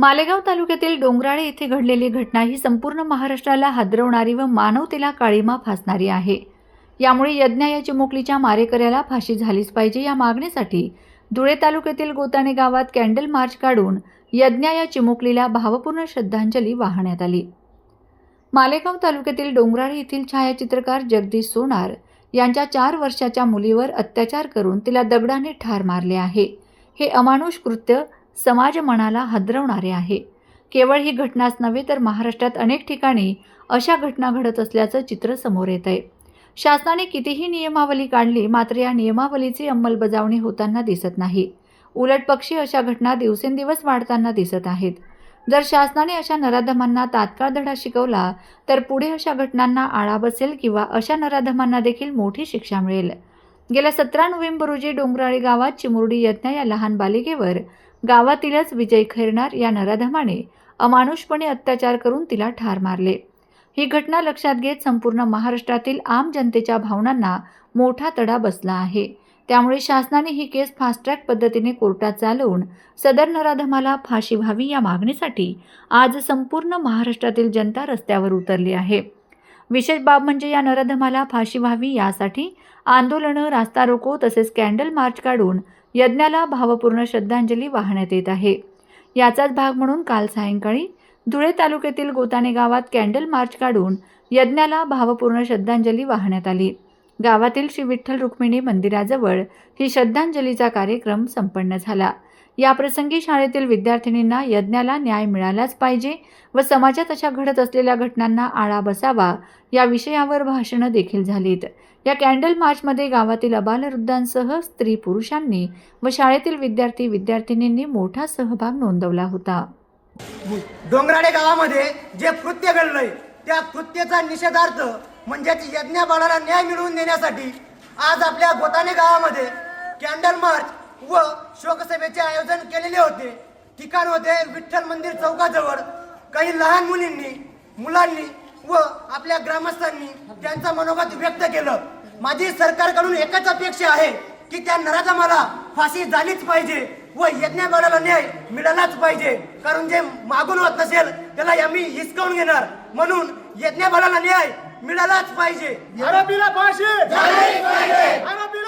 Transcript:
मालेगाव तालुक्यातील डोंगराळे येथे घडलेली घटना ही संपूर्ण महाराष्ट्राला हादरवणारी व मानवतेला काळीमा फासणारी आहे. यामुळे यज्ञ या चिमुकलीच्या मारेकऱ्याला फाशी झालीच पाहिजे या मागणीसाठी धुळे तालुक्यातील गोताणे गावात कॅन्डल मार्च काढून यज्ञ या चिमुकलीला भावपूर्ण श्रद्धांजली वाहण्यात आली. मालेगाव तालुक्यातील डोंगराळे येथील छायाचित्रकार जगदीश सोनार यांच्या चार वर्षाच्या मुलीवर अत्याचार करून तिला दगडाने ठार मारले आहे. हे अमानुष कृत्य समाज मनाला हदरवणारे आहे. केवळ ही घटनाच नव्हे तर महाराष्ट्रात अनेक ठिकाणी अशा घटना घडत असल्याचं चित्र समोर येत आहे. शासनाने कितीही नियमावली काढली मात्र या नियमावलीची अंमलबजावणी होताना दिसत नाही. उलट पक्षी अशा घटना दिवसेंदिवस वाढताना दिसत आहेत. जर शासनाने अशा नराधमांना तात्काळ धडा शिकवला तर पुढे अशा घटनांना आळा बसेल किंवा अशा नराधमांना देखील मोठी शिक्षा मिळेल. गेल्या सतरा नोव्हेंबर रोजी डोंगराळी गावात चिमुरडी यज्ञ या लहान बालिकेवर गावातीलच विजय खैरनार या नराधमाने अमानुषपणे अत्याचार करून तिला ठार मारले. ही घटना लक्षात घेत संपूर्ण महाराष्ट्रातील आम जनतेच्या भावनांना मोठा तडा बसला आहे. त्यामुळे शासनाने ही केस फास्ट ट्रॅक पद्धतीने कोर्टात चालवून सदर नराधमाला फाशी व्हावी या मागणीसाठी आज संपूर्ण महाराष्ट्रातील जनता रस्त्यावर उतरली आहे. विशेष बाब म्हणजे या नराधमाला फाशी व्हावी यासाठी आंदोलनं रास्ता रोको तसेच कॅन्डल मार्च काढून यज्ञाला भावपूर्ण श्रद्धांजली वाहण्यात येत आहे. याचाच भाग म्हणून काल सायंकाळी धुळे तालुक्यातील गोताणे गावात कॅन्डल मार्च काढून यज्ञाला भावपूर्ण श्रद्धांजली वाहण्यात आली. गावातील श्री विठ्ठल रुक्मिणी मंदिराजवळ ही श्रद्धांजलीचा कार्यक्रम संपन्न झाला. याप्रसंगी शाळेतील विद्यार्थिनींना यज्ञाला न्याय मिळालाच पाहिजे व समाजात अशा घडत असलेल्या घटनांना आळा बसावा या विषयावर भाषणं देखील झालीत. या कॅन्डल मार्चमध्ये गावातील अबालवृद्धांसह स्त्री पुरुषांनी व शाळेतील विद्यार्थी विद्यार्थिनींनी मोठा सहभाग नोंदवला होता. डोंगराडे गावामध्ये जे कृत्य घडलंय त्या कृत्याचा निषेधार्थ म्हणजेच यज्ञ बाळाला न्याय मिळवून देण्यासाठी आज आपल्या गोताने गावामध्ये कॅन्डल मार्च व शोकसभेचे आयोजन केलेले होते. ठिकाण होते विठ्ठल मंदिर चौकाजवळ. काही लहान मुलींनी मुलांनी व आपल्या ग्रामस्थांनी त्यांचा मनोगत व्यक्त केलं. माझी सरकारकडून एकच अपेक्षा आहे की त्या नराधमाला फाशी झालीच पाहिजे व यज्ञ बाळाला न्याय मिळालाच पाहिजे. कारण जे मागून होत नसेल त्याला आम्ही हिसकावून घेणार. म्हणून यज्ञ बाळाला न्याय मिळालाच पाहिजे. आरोपीला फाशी आरोपीला फाशी यज्ञ